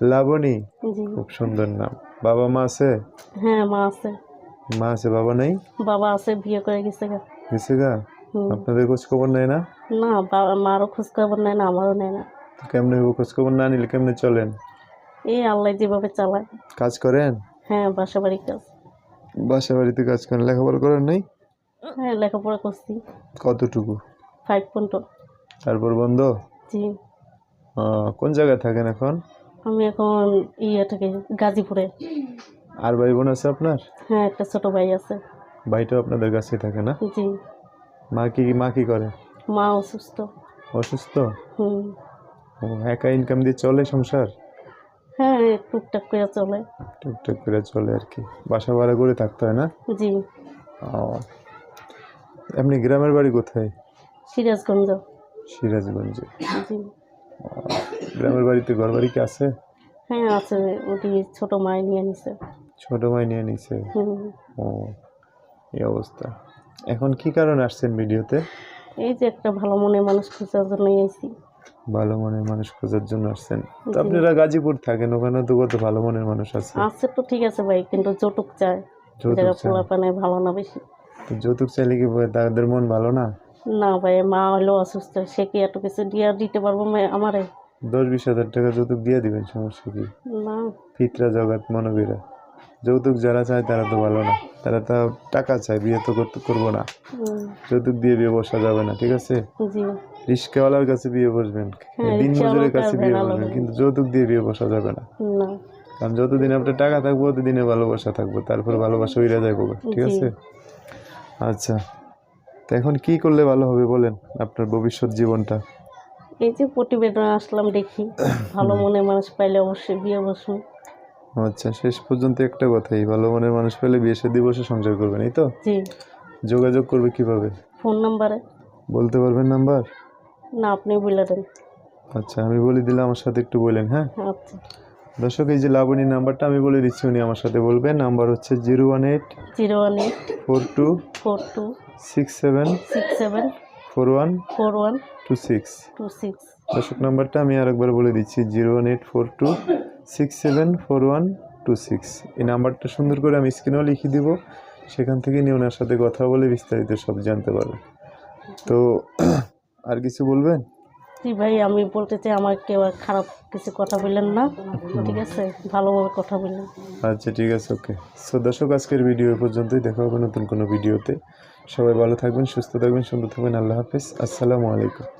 লাবণী খুব সুন্দর নাম। বাবা মা আছে? হ্যাঁ মা আছে। মা আছে বাবা নাই? বাবা আছে বিয়ে করে গেছে গা। গেছে গা? আপনাদের খোঁজ খবর নেয় না? না বাবা মারও খোঁজ খবর নেয় না আমারও নেয় না। কেমনে হব খোঁজ খবর না নিলে কেমনে চলেন? এই আল্লাহ যেভাবে চালায়। কাজ করেন? হ্যাঁ বাসা বাড়ির কাজ। বাসা বাড়িতে কাজ করেন? লেখাপড়া করেন নাই? হ্যাঁ লেখাপড়া করছি। কতটুকু? ফাইভ পয়েন্ট তারপর বন্ধ? জি। কোন জায়গায় থাকেন এখন? আমি এখন ইয়ে থেকে গাজীপুরে। আর ভাই বোন আছে আপনার? হ্যাঁ একটা ছোট ভাই আছে। ভাইটাও আপনাদের কাছে থাকে না? জি। মা কি মা কি করে? মা অসুস্থ। অসুস্থ? হুম। ও, একা ইনকাম দিয়ে চলে সংসার? হ্যাঁ টুকটাক করে চলে। টুকটাক করে চলে আর কি। বাসা ভাড়া করে থাকতে হয় না? জি। ও। এমনি গ্রামের বাড়ি কোথায়? সিরাজগঞ্জ। সিরাজগঞ্জে। জি। গ্রামের বাড়িতে ঘর বাড়ি কি আছে? হ্যাঁ আছে। ওটি ছোট মাই নিয়ে নিছে। ছোট মাই নিয়ে নিছে? ও এই অবস্থা। এখন কি কারণে আসছেন ভিডিওতে? এই যে একটা ভালো মনে মানুষ খোঁজার জন্য এসেছি ভালো মনের মানুষ খোঁজার জন্য আসছেন। তো আপনারা গাজীপুর থাকেন ওখানে তো কত ভালো মনের মানুষ আছে। আছে তো ঠিক আছে ভাই কিন্তু যৌতুক চায় যৌতুক জায়গা চায়। পোলা ভালো না বেশি। তো যৌতুক চাইলে কি তাদের মন ভালো না? না ভাই মা হলো অসুস্থ সে কি এত কিছু দিয়ে দিতে পারব আমারে? দশ বিশ হাজার টাকা যৌতুক দিয়ে দিবেন সমস্যা কি? ফিতরা জগৎ মনোবীরা যৌতুক যারা চায় তারা তো ভালো না। তারা তো টাকা চায় বিয়ে তো করতে করব না। যৌতুক দিয়ে বিয়ে বসা যাবে না ঠিক আছে? রিস্কাওয়ালার কাছে বিয়ে বসবেন হ্যাঁ, দিন মজুরের কাছে বিয়ে বসবেন কিন্তু যৌতুক দিয়ে বিয়ে বসা যাবে না। কারণ যতদিন আপনার টাকা থাকব ততদিনে ভালোবাসা থাকব তারপর ভালোবাসা উইরা যাইব ঠিক আছে? আচ্ছা। তো এখন কি করলে ভালো হবে বলেন আপনার ভবিষ্যৎ জীবনটা? এই যে প্রতিবেদন আসলাম দেখি। ভালো মনে মানুষ পাইলে অবশ্যই বিয়ে বসবো। আচ্ছা শেষ পর্যন্ত একটা কথাই ভালো মনের মানুষ পেলে বিয়ে সাথে বসে সংসার করবেন এই তো? জি। যোগাযোগ করবে কীভাবে? ফোন নাম্বারে। বলতে পারবেন নাম্বার? না আপনি বলে দেন। আচ্ছা আমি বলে দিলাম আমার সাথে একটু বলেন হ্যাঁ? আচ্ছা। দর্শক এই যে লাবণী নাম্বারটা আমি বলে দিচ্ছি উনি আমার সাথে বলবেন। নাম্বার হচ্ছে zero one eight zero one eight four two four two six seven six seven four one four one two six. Two six. দর্শক নাম্বারটা আমি আরেকবার বলে দিচ্ছি zero one eight four two six seven four one two six. এই নাম্বারটা সুন্দর করে আমি স্ক্রিনেও লিখে দিব সেখান থেকে নিয়ে ওনার সাথে কথা বলে বিস্তারিত সব জানতে পারবেন। তো আর কিছু বলবেন? জি ভাই, আমি বলতে চাই আমার কেউ খারাপ কিছু কথা বললেন না। ঠিক আছে, ভালোভাবে কথা বললেন। আচ্ছা ঠিক আছে, ওকে। সো দর্শক, আজকের ভিডিও পর্যন্তই। দেখা হবে নতুন কোনো ভিডিওতে সবাই ভালো থাকবেন, সুস্থ থাকবেন, সুন্দর থাকবেন। আল্লাহ হাফিজ। আসসালামু আলাইকুম।